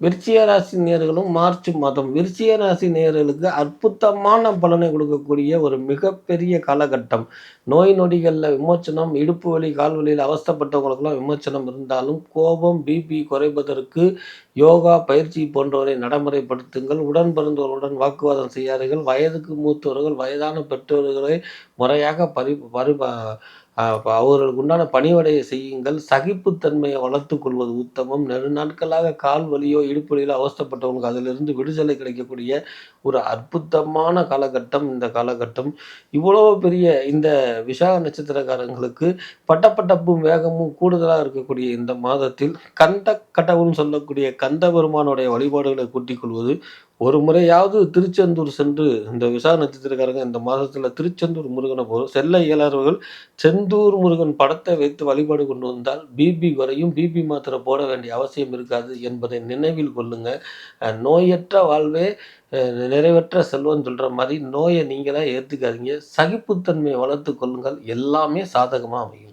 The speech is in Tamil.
விருச்சிய ராசி நேர்களும் மார்ச் மாதம் விருச்சிய ராசி நேர்களுக்கு அற்புதமான பலனை கொடுக்கக்கூடிய ஒரு மிகப்பெரிய காலகட்டம். நோய் நொடிகளில் விமோச்சனம் இடுப்பு வலி கால் வலியில் அவஸ்தப்பட்டவங்களுக்கெல்லாம் விமோச்சனம் இருந்தாலும் கோபம் பிபி குறைப்பதற்கு யோகா பயிற்சி போன்றவரை நடைமுறைப்படுத்துங்கள். உடன் பிறந்தவர்களுடன் வாக்குவாதம் செய்யாதீர்கள். வயதுக்கு மூத்தவர்கள் வயதான பெற்றோர்களை முறையாக பரி பரி அவர்களுக்கு உண்டான பணிவடையை செய்யுங்கள். சகிப்புத்தன்மையை வளர்த்து கொள்வது உத்தமம். நெடுநாட்களாக கால் வலியோ இடுப்பு அவஸ்தப்பட்டவங்களுக்கு அதிலிருந்து விடுதலை கிடைக்கக்கூடிய ஒரு அற்புதமான காலகட்டம் இந்த காலகட்டம். இவ்வளோ பெரிய இந்த விசாக நட்சத்திரக்காரங்களுக்கு பட்டப்பட்டப்பும் வேகமும் கூடுதலாக இருக்கக்கூடிய இந்த மாதத்தில் கண்ட கடவுள்னு சொல்லக்கூடிய கந்த பெருமானுடைய வழிபாடுகளை கூட்டிக் கொள்வது ஒரு முறையாவது திருச்செந்தூர் சென்று இந்த விசாக நட்சத்திரக்காரங்க இந்த மாதத்தில் திருச்செந்தூர் முருகனை போகும் செல்ல இயலாதவர்கள் செந்தூர் முருகன் படத்தை வைத்து வழிபாடு கொண்டு வந்தால் பிபி வரையும் பிபி மாத்திரை போட வேண்டிய அவசியம் இருக்காது என்பதை நினைவில் கொள்ளுங்க. நோயற்ற வாழ்வே நிறைவற்ற செல்வம்னு சொல்கிற மாதிரி நோயை நீங்களாக ஏற்றுக்காதீங்க சகிப்புத்தன்மையை வளர்த்து கொள்ளுங்கள். எல்லாமே சாதகமாக அமையும்.